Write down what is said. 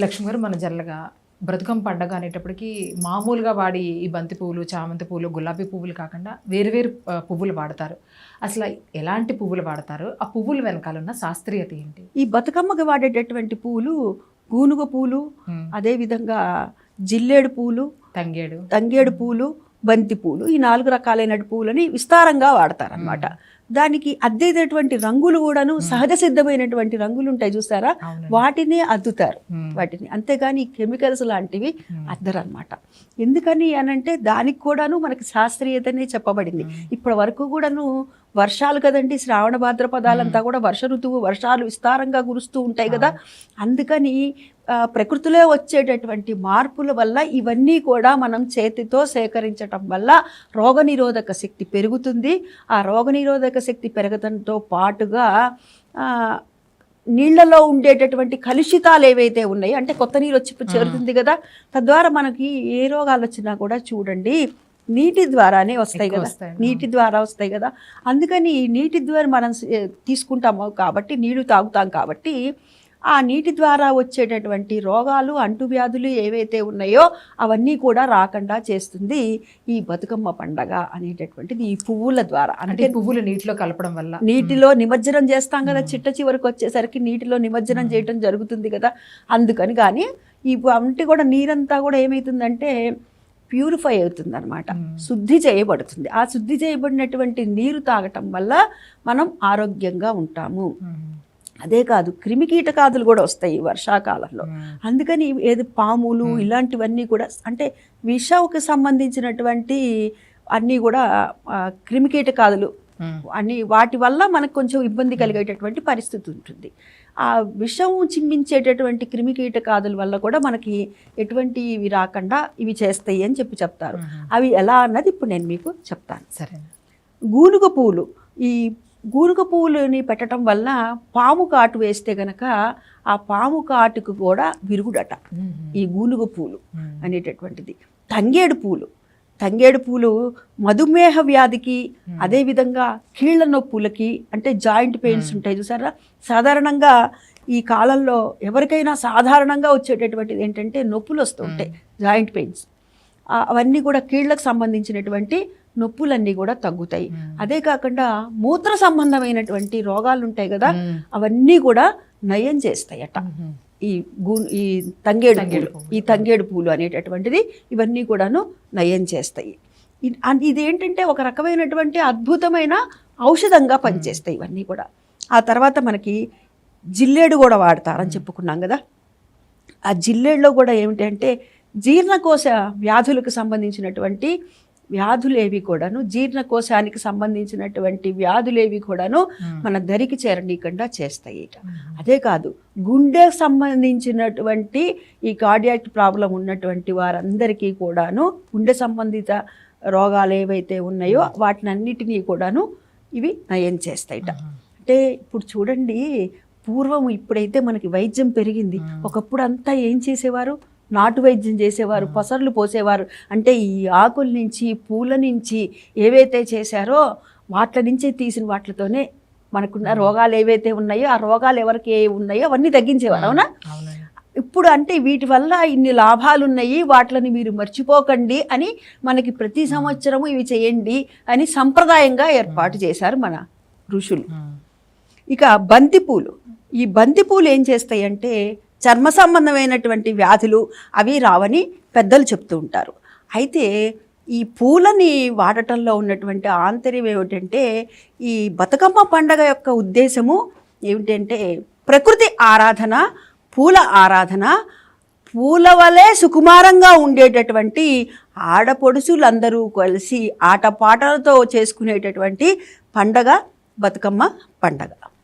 లక్ష్మి గారు మన జల్లగా బ్రతుకమ్మ పండగ అనేటప్పటికి మామూలుగా వాడి ఈ బంతి పువ్వులు చామంతి పువ్వులు గులాబీ పువ్వులు కాకుండా వేరు వేరు ఆ, పువ్వులు వాడతారు. అసలు ఎలాంటి పువ్వులు వాడతారు? ఆ పువ్వుల వెనకాల ఉన్న శాస్త్రీయత ఏంటి? ఈ బతుకమ్మకి వాడేటటువంటి పూలు గూనుగ పూలు అదేవిధంగా జిల్లేడు పూలు తంగేడు. తంగేడు పూలు బంతి పూలు ఈ నాలుగు రకాలైన పూలని విస్తారంగా వాడతారనమాట దానికి అద్దేటటువంటి రంగులు కూడాను సహజ సిద్ధమైనటువంటి రంగులు ఉంటాయి చూసారా. వాటినే అద్దుతారు. వాటిని అంతేగాని కెమికల్స్ లాంటివి అద్దరనమాట ఎందుకని అనంటే దానికి కూడాను మనకి శాస్త్రీయతనే చెప్పబడింది. ఇప్పటి వరకు కూడాను వర్షాలు కదండి శ్రావణ భాద్రపదాలంతా కూడా వర్ష ఋతువు వర్షాలు విస్తారంగా కురుస్తూ ఉంటాయి కదా. అందుకని ప్రకృతిలో వచ్చేటటువంటి మార్పుల వల్ల ఇవన్నీ కూడా మనం చేతితో సేకరించటం వల్ల రోగనిరోధక శక్తి పెరుగుతుంది. ఆ రోగనిరోధక శక్తి పెరగడంతో పాటుగా నీళ్ళలో ఉండేటటువంటి కలుషితాలు ఏవైతే ఉన్నాయో అంటే కొత్త నీరు వచ్చి చేరుతుంది కదా తద్వారా మనకి ఏ రోగాలు వచ్చినా కూడా చూడండి నీటి ద్వారానే వస్తాయి కదా. నీటి ద్వారా వస్తాయి కదా. అందుకని ఈ నీటి ద్వారా మనం తీసుకుంటాము కాబట్టి నీళ్ళు తాగుతాం కాబట్టి ఆ నీటి ద్వారా వచ్చేటటువంటి రోగాలు అంటువ్యాధులు ఏవైతే ఉన్నాయో అవన్నీ కూడా రాకుండా చేస్తుంది ఈ బతుకమ్మ పండగ అనేటటువంటిది ఈ పువ్వుల ద్వారా. అంటే పువ్వులు నీటిలో కలపడం వల్ల. నీటిలో నిమజ్జనం చేస్తాం కదా చిట్ట చివరికి వచ్చేసరికి నీటిలో నిమజ్జనం చేయటం జరుగుతుంది కదా. అందుకని కానీ ఈ వంటి కూడా నీరంతా కూడా ఏమవుతుందంటే ప్యూరిఫై అవుతుంది అనమాట. శుద్ధి చేయబడుతుంది. ఆ శుద్ధి చేయబడినటువంటి నీరు తాగటం వల్ల మనం ఆరోగ్యంగా ఉంటాము. అదే కాదు క్రిమికీటకాదులు కూడా వస్తాయి వర్షాకాలంలో. అందుకని ఏది పాములు ఇలాంటివన్నీ కూడా అంటే విషావుకి సంబంధించినటువంటి అన్నీ కూడా క్రిమికీటకాదులు అని వాటి వల్ల మనకు కొంచెం ఇబ్బంది కలిగేటటువంటి పరిస్థితి ఉంటుంది. ఆ విషం చిమ్మించేటటువంటి క్రిమికీటకాదుల వల్ల కూడా మనకి ఎటువంటి ఇవి రాకుండా ఇవి చేస్తాయి అని చెప్పి చెప్తారు. ఉమ్, అవి ఎలా అన్నది ఇప్పుడు నేను మీకు చెప్తాను. సరే. గూనుగ పువ్వులు ఈ గూనుగ పువ్వులని పెట్టడం వల్ల పాము కాటు వేస్తే గనక ఆ పాము కాటుకు కూడా విరుగుడట. ఈ గూనుగ పూలు అనేటటువంటిది. తంగేడు పూలు తంగేడు పూలు మధుమేహ వ్యాధికి అదేవిధంగా కీళ్ళ నొప్పులకి అంటే జాయింట్ పెయిన్స్ ఉంటాయి చూసారా? సాధారణంగా ఈ కాలంలో ఎవరికైనా సాధారణంగా వచ్చేటటువంటిది ఏంటంటే నొప్పులు వస్తూ ఉంటాయి జాయింట్ పెయిన్స్. అవన్నీ కూడా కీళ్ళకు సంబంధించినటువంటి నొప్పులన్నీ కూడా తగ్గుతాయి. అదే కాకుండా మూత్ర సంబంధమైనటువంటి రోగాలు ఉంటాయి కదా అవన్నీ కూడా నయం చేస్తాయట. ఈ గూ ఈ తంగేడు పూలు. ఈ తంగేడు పూలు అనేటటువంటిది ఇవన్నీ కూడాను నయం చేస్తాయి. ఇదేంటంటే ఒక రకమైనటువంటి అద్భుతమైన ఔషధంగా పనిచేస్తాయి ఇవన్నీ కూడా. ఆ తర్వాత మనకి జిల్లేడు కూడా వాడతారని చెప్పుకున్నాం కదా. ఆ జిల్లేడులో కూడా ఏమిటంటే జీర్ణకోశ వ్యాధులకు సంబంధించినటువంటి వ్యాధులేవి కూడాను జీర్ణకోశానికి సంబంధించినటువంటి వ్యాధులేవి కూడాను మన దరికి చేరనీయకుండా చేస్తాయి అదే కాదు గుండె సంబంధించినటువంటి ఈ కార్డియాక్ ప్రాబ్లం ఉన్నటువంటి వారందరికీ కూడాను గుండె సంబంధిత రోగాలు ఏవైతే ఉన్నాయో వాటినన్నిటినీ కూడాను ఇవి నయం చేస్తాయిట అంటే ఇప్పుడు చూడండి పూర్వం ఇప్పుడైతే మనకి వైద్యం పెరిగింది. ఒకప్పుడు అంతా ఏం చేసేవారు? నాటు వైద్యం చేసేవారు పసర్లు పోసేవారు. అంటే ఈ ఆకుల నుంచి పూల నుంచి ఏవైతే చేశారో వాటి నుంచే తీసిన వాటితోనే మనకున్న రోగాలు ఏవైతే ఉన్నాయో ఆ రోగాలు ఎవరికి ఏ ఉన్నాయో అవన్నీ తగ్గించేవారు అవునా? ఇప్పుడు అంటే వీటి వల్ల ఇన్ని లాభాలు ఉన్నాయి వాటిని మీరు మర్చిపోకండి అని మనకి ప్రతి సంవత్సరము ఇవి చేయండి అని సంప్రదాయంగా ఏర్పాటు చేశారు మన ఋషులు. ఇక బంతిపూలు. ఈ బంతిపూలు ఏం చేస్తాయంటే చర్మ సంబంధమైనటువంటి వ్యాధులు అవి రావని పెద్దలు చెప్తూ ఉంటారు. అయితే ఈ పూలని వాడటంలో ఉన్నటువంటి ఆంతర్యం ఏమిటంటే ఈ బతుకమ్మ పండగ యొక్క ఉద్దేశము ఏమిటంటే ప్రకృతి ఆరాధన పూల ఆరాధన పూల వలె సుకుమారంగా ఉండేటటువంటి ఆడపడుసులందరూ కలిసి ఆటపాటలతో చేసుకునేటటువంటి పండగ బతుకమ్మ పండగ.